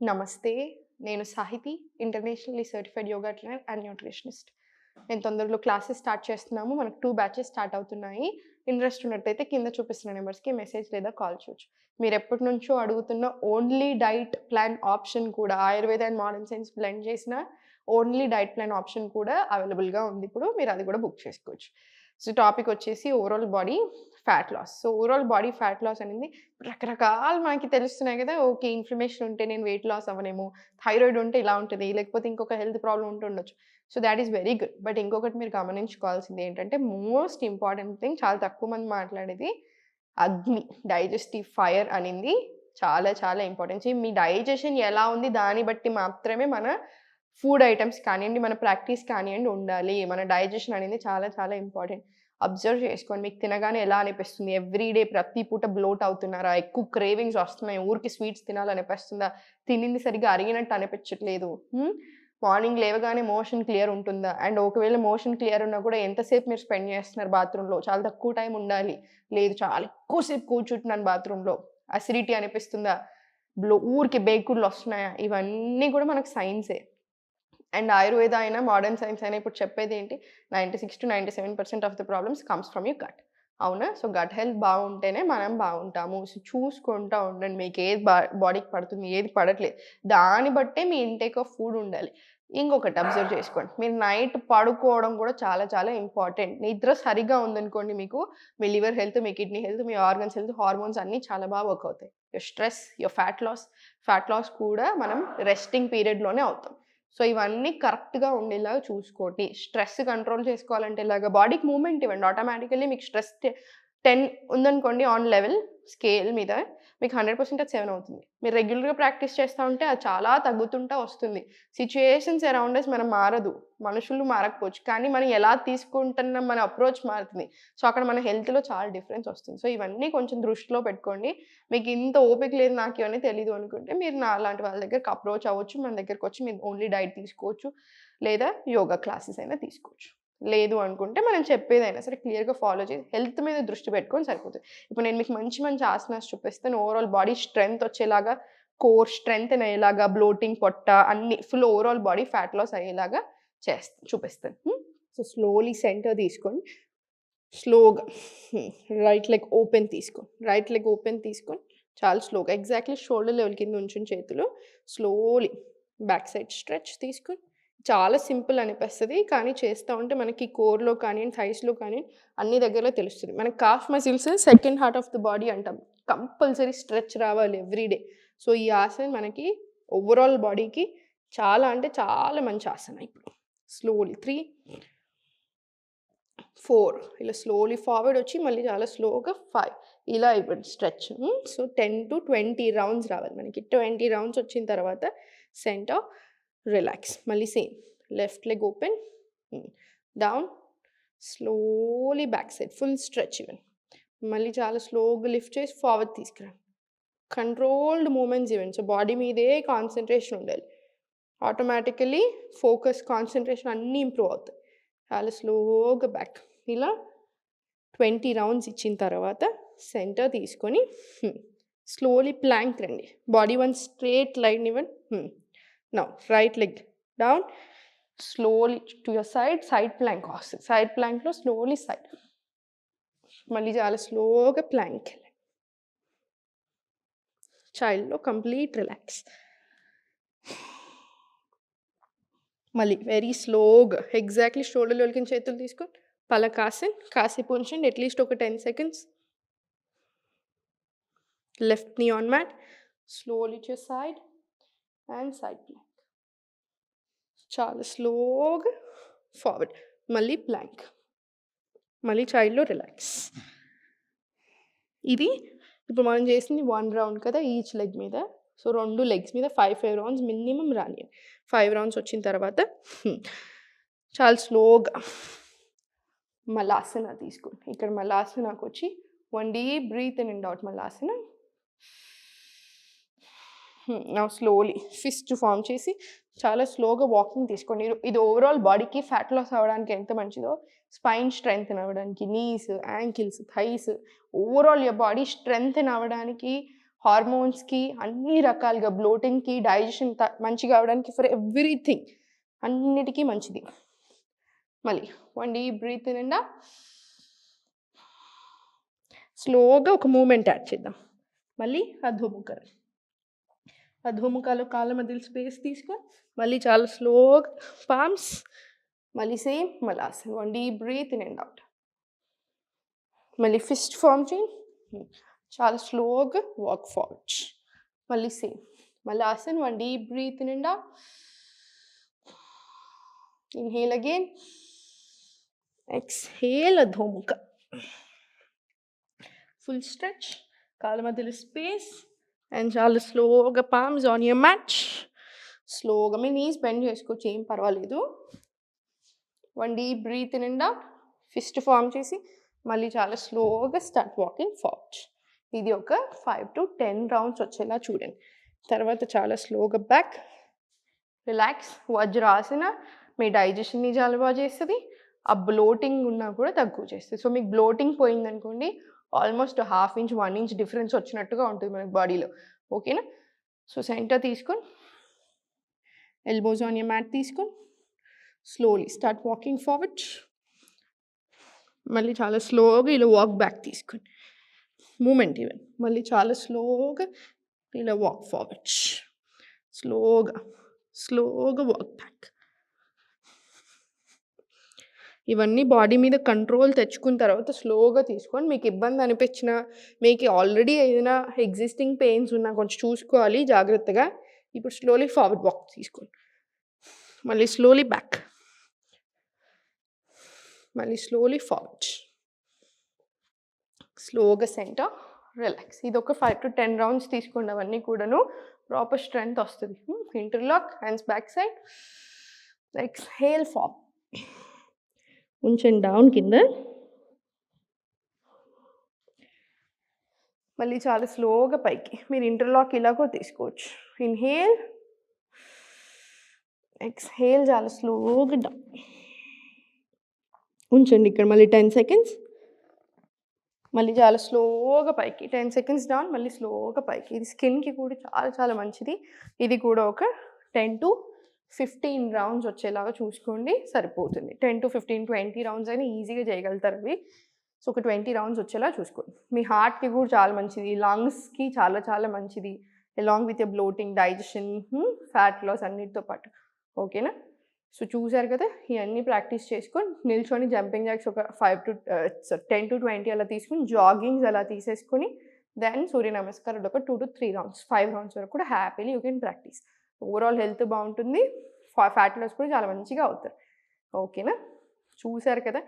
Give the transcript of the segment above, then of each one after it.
నమస్తే. నేను Sahithi internationally certified yoga trainer and nutritionist. నేను తొందరలో క్లాసెస్ స్టార్ట్ చేస్తున్నాము. మనకు టూ బ్యాచెస్ స్టార్ట్ అవుతున్నాయి. ఇంట్రెస్ట్ ఉన్నట్టయితే కింద చూపిస్తున్న నెంబర్స్కి మెసేజ్ లేదా కాల్ చేయొచ్చు. మీరు ఎప్పటి నుంచో అడుగుతున్న ఓన్లీ డైట్ ప్లాన్ ఆప్షన్ కూడా Ayurveda and modern science blend చేసిన ఓన్లీ డైట్ ప్లాన్ ఆప్షన్ కూడా అవైలబుల్గా ఉంది. ఇప్పుడు మీరు అది కూడా బుక్ చేసుకోవచ్చు. సో టాపిక్ వచ్చేసి overall body fat loss so overall body fat loss అనేది రకరకాలు మనకి తెలుస్తున్నాయి కదా. ఓకే ఇన్ఫ్లమేషన్ ఉంటే నేను వెయిట్ లాస్ అవ్వనేమో థైరాయిడ్ ఉంటే ఇలా ఉంటుంది లేకపోతే ఇంకొక హెల్త్ ప్రాబ్లం ఉంటూ ఉండొచ్చు. So that is very good but ఇంకొకటి మీరు గమనించుకోవాల్సింది ఏంటంటే మోస్ట్ ఇంపార్టెంట్ థింగ్ చాలా తక్కువ మంది మాట్లాడేది అగ్ని డైజెస్టివ్ ఫైర్ అనేది. చాలా చాలా ఇంపార్టెంట్ మీ డైజెషన్ ఎలా ఉంది దాన్ని బట్టి మాత్రమే మన ఫుడ్ ఐటమ్స్ కానివ్వండి మన ప్రాక్టీస్ కానివ్వండి ఉండాలి. మన డైజెషన్ అనేది చాలా చాలా ఇంపార్టెంట్. అబ్జర్వ్ చేసుకోండి మీకు తినగానే ఎలా అనిపిస్తుంది? ఎవ్రీడే ప్రతి పూట బ్లోట్ అవుతున్నారా? ఎక్కువ క్రేవింగ్స్ వస్తున్నాయి ఊరికి స్వీట్స్ తినాలనిపిస్తుందా? తినింది సరిగ్గా అరిగినట్టు అనిపించట్లేదు. మార్నింగ్ లేవగానే మోషన్ క్లియర్ ఉంటుందా? అండ్ ఒకవేళ మోషన్ క్లియర్ ఉన్నా కూడా ఎంతసేపు మీరు స్పెండ్ చేస్తున్నారు బాత్రూంలో? చాలా తక్కువ టైం ఉండాలి. లేదు చాలా ఎక్కువసేపు కూర్చుంటున్నాను బాత్రూంలో. అసిడిటీ అనిపిస్తుందా? బ్లో ఊరికి బేకుళ్ళు వస్తున్నాయా? ఇవన్నీ కూడా మనకు సైన్సే. అండ్ ఆయుర్వేద అయినా మోడర్న్ సైన్స్ అయినా ఇప్పుడు చెప్పేది ఏంటి? Ninety six to ninety seven percent of the problems comes from you gut. అవునా? సో గట్ హెల్త్ బాగుంటేనే మనం బాగుంటాము. సో చూసుకుంటూ ఉండండి. మీకు ఏది బా బాడీకి పడుతుంది ఏది పడట్లేదు. దాన్ని బట్టే మీ ఇంటేక్ ఆఫ్ ఫుడ్ ఉండాలి. ఇంకొకటి అబ్జర్వ్ చేసుకోండి. మీరు నైట్ పడుకోవడం కూడా చాలా చాలా ఇంపార్టెంట్ నిద్ర సరిగా ఉందనుకోండి మీకు మీ లివర్ హెల్త్ మీ కిడ్నీ హెల్త్ మీ ఆర్గన్స్ హెల్త్ హార్మోన్స్ అన్నీ చాలా బాగా వర్క్ అవుతాయి. Your stress your fat loss fat loss కూడా మనం రెస్టింగ్ పీరియడ్లోనే అవుతాం. సో ఇవన్నీ కరెక్ట్గా ఉండేలాగా చూసుకోండి. స్ట్రెస్ కంట్రోల్ చేసుకోవాలంటే ఇలాగా బాడీకి మూమెంట్ ఇవ్వండి. ఆటోమేటికలీ మీకు స్ట్రెస్ టెన్ ఉందనుకోండి ఆన్ లెవెల్ స్కేల్ మీద మీకు హండ్రెడ్ పర్సెంట్ అది సెవెన్ అవుతుంది. మీరు రెగ్యులర్గా ప్రాక్టీస్ చేస్తూ ఉంటే అది చాలా తగ్గుతుంటా వస్తుంది. సిచ్యుయేషన్స్ అరౌండ్ మనం మారదు. మనుషులు మారకపోవచ్చు. కానీ మనం ఎలా తీసుకుంటున్నాం మన అప్రోచ్ మారుతుంది. సో అక్కడ మన హెల్త్లో చాలా డిఫరెన్స్ వస్తుంది. సో ఇవన్నీ కొంచెం దృష్టిలో పెట్టుకోండి. మీకు ఇంత ఓపిక లేదు నాకు ఇవన్నీ తెలియదు అనుకుంటే మీరు నా అలాంటి వాళ్ళ దగ్గరకు అప్రోచ్ అవ్వచ్చు. మన దగ్గరకు వచ్చి మీరు ఓన్లీ డైట్ తీసుకోవచ్చు. లేదా యోగా క్లాసెస్ అయినా తీసుకోవచ్చు. లేదు అనుకుంటే మనం చెప్పేదైనా సరే క్లియర్గా ఫాలో చేసి హెల్త్ మీద దృష్టి పెట్టుకొని సరిపోతుంది. ఇప్పుడు నేను మీకు మంచి మంచి ఆసనాస్ చూపిస్తాను. ఓవరాల్ బాడీ స్ట్రెంగ్త్ వచ్చేలాగా కోర్ స్ట్రెంగ్త్ అయ్యేలాగా బ్లోటింగ్ పొట్ట అన్ని full overall body fat loss అయ్యేలాగా చేస్తాను చూపిస్తాను. సో స్లోలీ సెంటర్ తీసుకొని స్లోగా రైట్ లెగ్ ఓపెన్ తీసుకొని రైట్ లెగ్ ఓపెన్ తీసుకొని చాలా స్లోగా ఎగ్జాక్ట్లీ షోల్డర్ లెవెల్ కింద ఉంచుని చేతులు స్లోలీ బ్యాక్ సైడ్ స్ట్రెచ్ తీసుకొని చాలా సింపుల్ అనిపిస్తుంది. కానీ చేస్తూ ఉంటే మనకి కోర్లో కానీ థైస్లో కానీ అన్ని దగ్గరలో తెలుస్తుంది. మనకి calf muscles second heart of the body అంటాం. కంపల్సరీ స్ట్రెచ్ రావాలి ఎవ్రీడే సో ఈ ఆసన మనకి ఓవరాల్ బాడీకి చాలా అంటే చాలా మంచి ఆసన ఇప్పుడు. స్లోలీ త్రీ ఫోర్ ఇలా స్లోలీ ఫార్వర్డ్ వచ్చి మళ్ళీ చాలా స్లోగా ఫైవ్ ఇలా ఇప్పుడు stretch. So ten to twenty rounds రావాలి మనకి. ట్వంటీ రౌండ్స్ వచ్చిన తర్వాత సెంటర్ రిలాక్స్ మళ్ళీ same left leg open down slowly back side full stretch ఇవ్వండి మళ్ళీ చాలా స్లోగా లిఫ్ట్ చేసి ఫార్వర్డ్ తీసుకురండి కంట్రోల్డ్ మూమెంట్స్ ఇవ్వండి సో బాడీ మీదే కాన్సన్ట్రేషన్ ఉండాలి. ఆటోమేటికలీ ఫోకస్ కాన్సన్ట్రేషన్ అన్నీ ఇంప్రూవ్ అవుతాయి. చాలా స్లోగా బ్యాక్ ఇలా ట్వంటీ రౌండ్స్ ఇచ్చిన తర్వాత సెంటర్ తీసుకొని స్లోలీ ప్లాంక్ రండి. బాడీ వన్ స్ట్రేట్ లైన్ ఇవ్వండి now right leg down slowly to your side side plank వస్తుంది సైడ్ ప్లాంక్లో స్లోలీ సైడ్ మళ్ళీ చాలా స్లోగా ప్లాంక్ చైల్డ్లో కంప్లీట్ రిలాక్స్ మళ్ళీ వెరీ స్లోగా ఎగ్జాక్ట్లీ షోల్డర్ లెవెల్కి చేతులు తీసుకొని పలకాసన్ కాసేపు ఉంచండి అట్లీస్ట్ ఒక ten seconds left knee on mat slowly to side and side plank చాలా స్లోగా ఫార్వర్డ్ మళ్ళీ ప్లాంక్ మళ్ళీ చైల్డ్లో రిలాక్స్ ఇది ఇప్పుడు మనం చేసింది వన్ రౌండ్ కదా ఈచ్ లెగ్ మీద. సో రెండు లెగ్స్ మీద ఫైవ్ ఫైవ్ రౌండ్స్ మినిమం రాని ఫైవ్ రౌండ్స్ వచ్చిన తర్వాత hmm, చాలా స్లోగా మలాసన తీసుకోండి ఇక్కడ మలాసనకు వచ్చి one deep breath in and out Malasana. Slowly fist form చేసి చాలా స్లోగా వాకింగ్ తీసుకోండి. ఇది- ఓవరాల్ బాడీకి ఫ్యాట్ లాస్ అవ్వడానికి ఎంత మంచిదో స్పైన్ స్ట్రెంగ్త్ అవ్వడానికి నీస్ యాంకిల్స్ థైస్ ఓవరాల్ యా బాడీ స్ట్రెంగ్త్ అవ్వడానికి హార్మోన్స్కి అన్ని రకాలుగా బ్లోటింగ్కి డైజెషన్ మంచిగా అవడానికి ఫర్ ఎవ్రీథింగ్ అన్నిటికీ మంచిది. మళ్ళీ వన్ డీ బ్రీత్ నిండా స్లోగా ఒక మూమెంట్ యాడ్ చేద్దాం. మళ్ళీ అధోముఖం. అధోముఖాలు కాళ్ళ మధ్యలో స్పేస్ తీసుకో మళ్ళీ చాలా స్లోగా పామ్స్ మళ్ళీ సేమ్ మళ్ళీ asan one deep breath in and out మళ్ళీ ఫిస్ట్ ఫామ్ చేయండి చాలా స్లోగా వాక్ ఫార్వర్డ్ మళ్ళీ సేమ్ మళ్ళీ asan one deep breath in and out inhale again exhale Adhomukha full stretch కాళ్ళ మధ్యలో స్పేస్ అండ్ చాలా స్లోగా పామ్స్ ఆన్ యర్ మ్యాచ్. స్లోగా మీ నీస్ బెండ్ చేసుకోవచ్చు ఏం పర్వాలేదు. వన్ డీ బ్రీత్ నిండా ఫిస్ట్ ఫామ్ చేసి మళ్ళీ చాలా స్లోగా స్టార్ట్ వాకింగ్ ఫార్వర్డ్ ఇది ఒక ఫైవ్ టు టెన్ రౌండ్స్ వచ్చేలా చూడండి. తర్వాత చాలా స్లోగా బ్యాక్ రిలాక్స్ వజ్రాసన మీ డైజెషన్ని చాలా బాగా చేస్తుంది. ఆ బ్లోటింగ్ ఉన్నా కూడా తక్కువ చేస్తుంది. సో మీకు bloating పోయిందనుకోండి almost half inch one inch difference వచ్చినట్టుగా ఉంటుంది మనకి బాడీలో. ఓకేనా? సో సెంటర్ తీసుకొని ఎల్బోస్ ఆన్ యర్ మ్యాట్ తీసుకొని స్లోలీ స్టార్ట్ వాకింగ్ ఫార్వర్డ్. మళ్ళీ చాలా స్లోగా ఇలా వాక్ బ్యాక్ తీసుకొని మూమెంట్ ఈవెన్ మళ్ళీ చాలా స్లోగా ఇలా వాక్ ఫార్వర్డ్. స్లోగా స్లోగా వాక్ బ్యాక్. ఇవన్నీ బాడీ మీద కంట్రోల్ తెచ్చుకున్న తర్వాత స్లోగా తీసుకోండి. మీకు ఇబ్బంది అనిపించిన మీకు ఆల్రెడీ ఏదైనా ఎగ్జిస్టింగ్ పెయిన్స్ ఉన్నా కొంచెం చూసుకోవాలి జాగ్రత్తగా. ఇప్పుడు స్లోలీ ఫార్వర్డ్ వాక్ తీసుకోండి. మళ్ళీ స్లోలీ బ్యాక్ మళ్ళీ స్లోలీ ఫార్వర్డ్ స్లోగా సెంటర్ రిలాక్స్ ఇది ఒక ఫైవ్ టు టెన్ రౌండ్స్ తీసుకోండి అవన్నీ కూడాను. ప్రాపర్ స్ట్రెంగ్త్ వస్తుంది. Interlock hands back side exhale form ఉంచండి డౌన్ కింద. మళ్ళీ చాలా స్లోగా పైకి. మీరు ఇంటర్లాక్ ఇలా కూడా తీసుకోవచ్చు. ఇన్హేల్ ఎక్స్హేల్ చాలా స్లోగా డౌన్ ఉంచండి ఇక్కడ మళ్ళీ టెన్ సెకండ్స్ మళ్ళీ చాలా స్లోగా పైకి. టెన్ సెకండ్స్ డౌన్ మళ్ళీ స్లోగా పైకి. ఇది స్కిన్కి కూడా చాలా చాలా మంచిది. ఇది కూడా ఒక టెన్ టు ఫిఫ్టీన్ రౌండ్స్ వచ్చేలాగా చూసుకోండి సరిపోతుంది. Ten to fifteen twenty rounds అయినా ఈజీగా చేయగలుగుతారు అవి. సో ఒక ట్వంటీ రౌండ్స్ వచ్చేలా చూసుకోండి. మీ హార్ట్కి కూడా చాలా మంచిది లంగ్స్కి చాలా చాలా మంచిది along with bloating digestion fat loss అన్నిటితో పాటు. ఓకేనా సో చూసారు కదా ఇవన్నీ ప్రాక్టీస్ చేసుకొని నిల్చొని జంపింగ్ జాక్స్ ఒక five to ten to twenty అలా తీసుకుని జాగింగ్స్ అలా తీసేసుకొని దెన్ సూర్య నమస్కారాలు ఒక two to three rounds five rounds వరకు కూడా happily you can practice overall health బాగుంటుంది. ఫ్యాట్ లాస్ కూడా చాలా మంచిగా అవుతారు ఓకేనా? చూసారు కదా?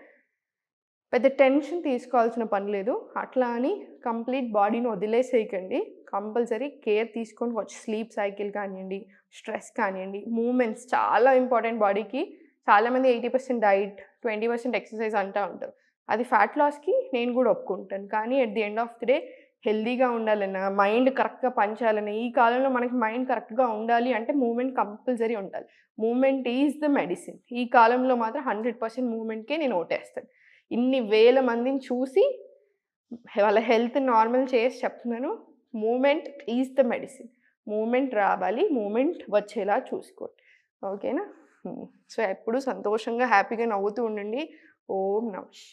పెద్ద టెన్షన్ తీసుకోవాల్సిన పని లేదు. అట్లా అని కంప్లీట్ బాడీని వదిలేసేయకండి. కంపల్సరీ కేర్ తీసుకొని వచ్చి స్లీప్ సైకిల్ కానివ్వండి స్ట్రెస్ కానివ్వండి మూమెంట్స్ చాలా ఇంపార్టెంట్ బాడీకి. చాలామంది eighty percent diet twenty percent exercise అంటూ ఉంటారు. అది ఫ్యాట్ లాస్కి నేను కూడా ఒప్పుకుంటాను. కానీ at the end of the day హెల్దీగా ఉండాలన్నా మైండ్ కరెక్ట్గా పనిచేయాలన్నా ఈ కాలంలో మనకి మైండ్ కరెక్ట్గా ఉండాలి అంటే మూమెంట్ కంపల్సరీ ఉండాలి. Movement is the medicine. ఈ కాలంలో మాత్రం హండ్రెడ్ పర్సెంట్ మూమెంట్కే నేను ఓటేస్తాను. ఇన్ని వేల మందిని చూసి వాళ్ళ హెల్త్ నార్మల్ చేసి చెప్తున్నాను movement is the medicine. Movement రావాలి మూమెంట్ వచ్చేలా చూసుకోండి. ఓకేనా? సో ఎప్పుడు సంతోషంగా హ్యాపీగా నవ్వుతూ ఉండండి. ఓం నమస్